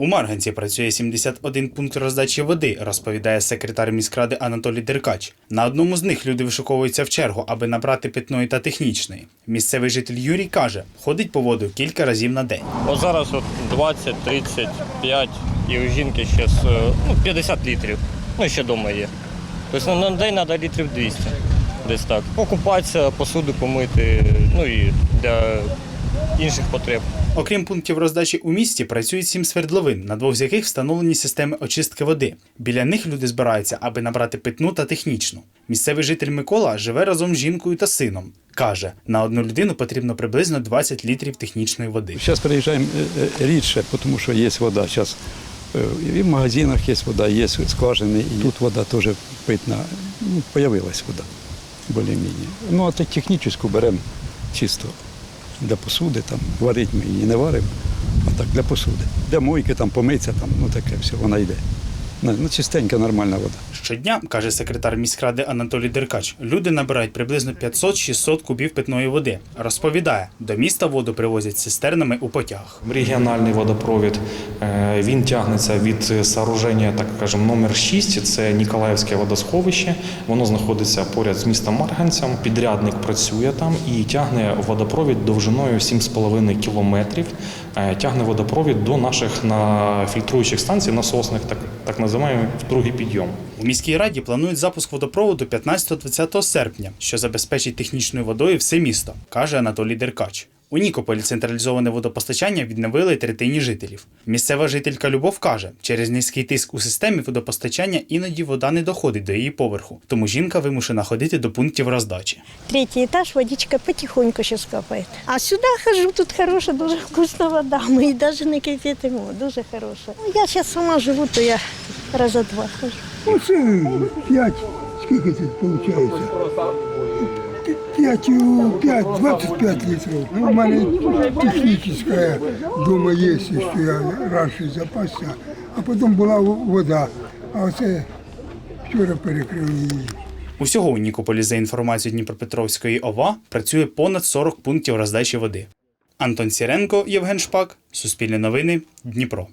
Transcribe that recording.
У Марганці працює 71 пункт роздачі води, розповідає секретар міськради Анатолій Деркач. На одному з них люди вишуковуються в чергу, аби набрати питної та технічної. Місцевий житель Юрій каже, ходить по воду кілька разів на день. От зараз от 20, 35 і у жінки ще е, ну, 50 літрів. Ну, ще вдома є. Тобто на день треба літрів 200. Десь так. Покупатися, посуду помити, ну і для інших потреб. Окрім пунктів роздачі у місті, працюють сім свердловин, на двох з яких встановлені системи очистки води. Біля них люди збираються, аби набрати питну та технічну. Місцевий житель Микола живе разом з жінкою та сином. Каже, на одну людину потрібно приблизно 20 літрів технічної води. Зараз приїжджаємо е, е, рідше, тому що є вода. Зараз і в магазинах є вода, є скважини, і тут вода теж питна. Ну, появилась вода більш-менш. Ну, а так технічну беремо чисто для посуди, там варить ми її не варимо, а так для посуди. Де мойки, там помитися, там, ну таке все, вона йде. Ну, ну, чистенька, нормальна вода. Щодня, каже секретар міськради Анатолій Деркач, люди набирають приблизно 500-600 кубів питної води. Розповідає, до міста воду привозять цистернами у потягах. Регіональний водопровід е, він тягнеться від сооруження, так кажемо, номер 6, це Ніколаївське водосховище. Воно знаходиться поряд з містом Марганцем. Підрядник працює там і тягне водопровід довжиною 7,5 кілометрів. Е, Тягне водопровід до наших на фільтруючих станцій, насосних, так, так називаємо другий підйом. У міській раді планують запуск водопроводу 15-20 серпня, що забезпечить технічною водою все місто, каже Анатолій Деркач. У Нікополі централізоване водопостачання відновили третині жителів. Місцева жителька Любов каже, через низький тиск у системі водопостачання іноді вода не доходить до її поверху, тому жінка вимушена ходити до пунктів роздачі. Третий этаж, водичка потихоньку сейчас капает. А сюда хожу, тут хорошая, дуже вкусная вода. Мы даже не кипятимо, дуже хорошая. Ну, я сейчас сама живу, то я раза два хожу. Оце 5, скільки тут виходить? 5, 5, 25 літрів. Ну, у мене технічна вдома є, що я раніше запасся, а потім була вода. А оце вчора перекрив її. Усього у Нікополі, за інформацією Дніпропетровської ОВА, працює понад 40 пунктів роздачі води. Антон Сіренко, Євген Шпак, Суспільне новини, Дніпро.